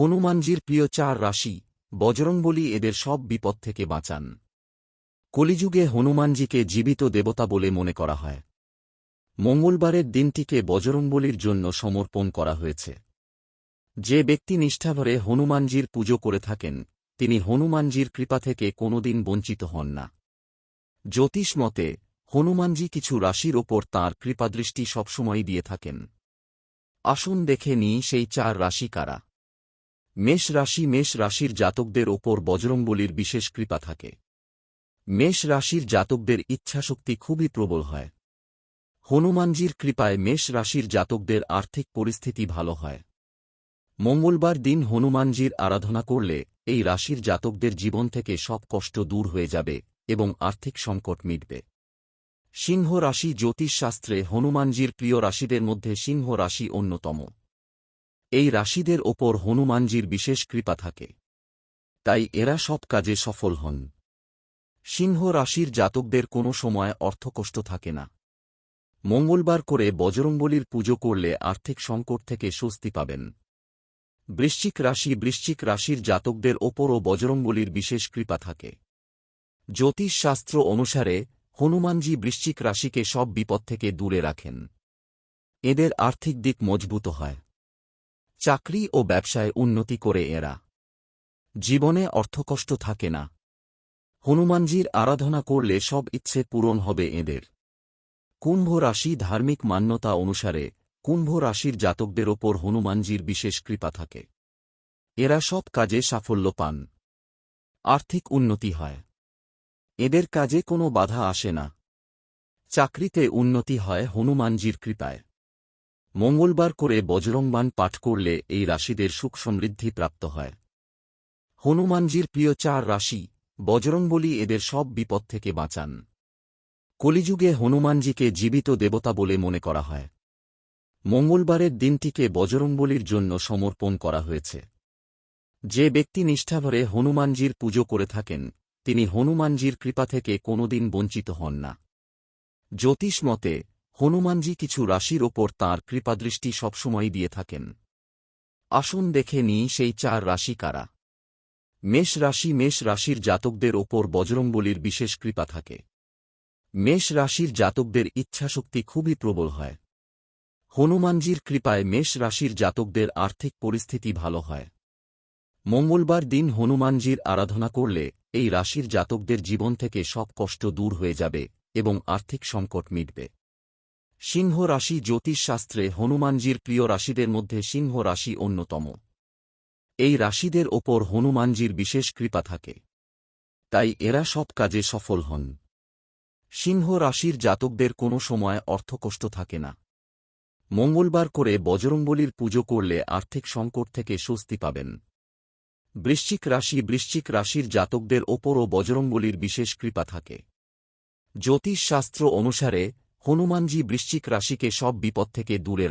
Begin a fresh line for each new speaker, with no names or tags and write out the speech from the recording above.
হনুমানজির প্রিয় চার রাশি, বজরংবলী এদের সব বিপদ থেকে বাঁচান। কলিযুগে হনুমানজিকে জীবিত দেবতা বলে মনে করা হয়। মঙ্গলবারের দিনটিকে বজরংবলীর জন্য সমর্পণ করা হয়েছে। যে ব্যক্তি নিষ্ঠাভরে হনুমানজির পুজো করে থাকেন, তিনি হনুমানজির কৃপা থেকে কোনোদিন বঞ্চিত হন না। জ্যোতিষ মতে, হনুমানজি কিছু রাশির ওপর তাঁর কৃপাদৃষ্টি সবসময় দিয়ে থাকেন। আসুন দেখে নিই সেই চার রাশি কারা। মেষ রাশি মেষ রাশির জাতকদের ওপর বজরংবলীর বিশেষ কৃপা থাকে। মেষ রাশির জাতকদের ইচ্ছাশক্তি খুবই প্রবল হয়। হনুমানজির কৃপায় মেষ রাশির জাতকদের আর্থিক পরিস্থিতি ভালো হয়। মঙ্গলবার দিন হনুমানজির আরাধনা করলে এই রাশির জাতকদের জীবন থেকে সব কষ্ট দূর হয়ে যাবে এবং আর্থিক সংকট মিটবে। সিংহ রাশি জ্যোতিষশাস্ত্রে হনুমানজির প্রিয় রাশিদের মধ্যে সিংহ রাশি অন্যতম। এই রাশিদের ওপর হনুমানজির বিশেষ কৃপা থাকে। তাই এরা সব কাজে সফল হন। সিংহ রাশির জাতকদের কোনো সময় অর্থকষ্ট থাকে না। মঙ্গলবার করে বজরংবলীর পুজো করলে আর্থিক সংকট থেকে স্বস্তি পাবেন। বৃশ্চিক রাশি বৃশ্চিক রাশির জাতকদের ওপরও বজরংবলীর বিশেষ কৃপা থাকে। জ্যোতিষশাস্ত্র অনুসারে হনুমানজি বৃশ্চিক রাশিকে সব বিপদ থেকে দূরে রাখেন। এদের আর্থিক দিক মজবুত হয়। চাকরি ও ব্যবসায় উন্নতি করে এরা। জীবনে অর্থকষ্ট থাকে না। হনুমানজির আরাধনা করলে সব ইচ্ছে পূরণ হবে এদের। কুম্ভ রাশি ধার্মিক মান্যতা অনুসারে কুম্ভ রাশির জাতকদের ওপর হনুমানজির বিশেষ কৃপা থাকে। এরা সব কাজে সাফল্য পান। আর্থিক উন্নতি হয়। এদের কাজে কোনো বাধা আসে না। চাকরিতে উন্নতি হয় হনুমানজির কৃপায়। মঙ্গলবার করে বজরংবান পাঠ করলে এই রাশিদের সুখ সমৃদ্ধি প্রাপ্ত হয়। হনুমানজির প্রিয় চার রাশি বজরংবলী এদের সব বিপদ থেকে বাঁচান। কলিযুগে হনুমানজিকে জীবিত দেবতা বলে মনে করা হয়। মঙ্গলবারের দিনটিকে বজরংবলীর জন্য সমর্পণ করা হয়েছে। যে ব্যক্তি নিষ্ঠাভরে হনুমানজির পুজো করে থাকেন, তিনি হনুমানজির কৃপা থেকে কোনোদিন বঞ্চিত হন না। জ্যোতিষ মতে হনুমানজি কিছু রাশির ওপর তাঁর কৃপাদৃষ্টি সবসময় দিয়ে থাকেন। আসুন দেখে নিই সেই চার রাশি কারা। মেষ রাশি মেষ রাশির জাতকদের ওপর বজরংবলীর বিশেষ কৃপা থাকে। মেষ রাশির জাতকদের ইচ্ছাশক্তি খুবই প্রবল হয়। হনুমানজির কৃপায় মেষ রাশির জাতকদের আর্থিক পরিস্থিতি ভালো হয়। মঙ্গলবার দিন হনুমানজির আরাধনা করলে এই রাশির জাতকদের জীবন থেকে সব কষ্ট দূর হয়ে যাবে এবং আর্থিক সংকট মিটবে। সিংহ রাশি জ্যোতিষশাস্ত্রে হনুমানজির প্রিয় রাশিদের মধ্যে সিংহ রাশি অন্যতম। এই রাশিদের ওপর হনুমানজির বিশেষ কৃপা থাকে। তাই এরা সব কাজে সফল হন। সিংহ রাশির জাতকদের কোনো সময় অর্থকষ্ট থাকে না। মঙ্গলবার করে বজরংবলীর পুজো করলে আর্থিক সংকট থেকে স্বস্তি পাবেন। বৃশ্চিক রাশি বৃশ্চিক রাশির জাতকদের ওপরও বজরংবলীর বিশেষ কৃপা থাকে। জ্যোতিষশাস্ত্র অনুসারে হনুমানজি বৃশ্চিক রাশিকে সব বিপদ থেকে দূরে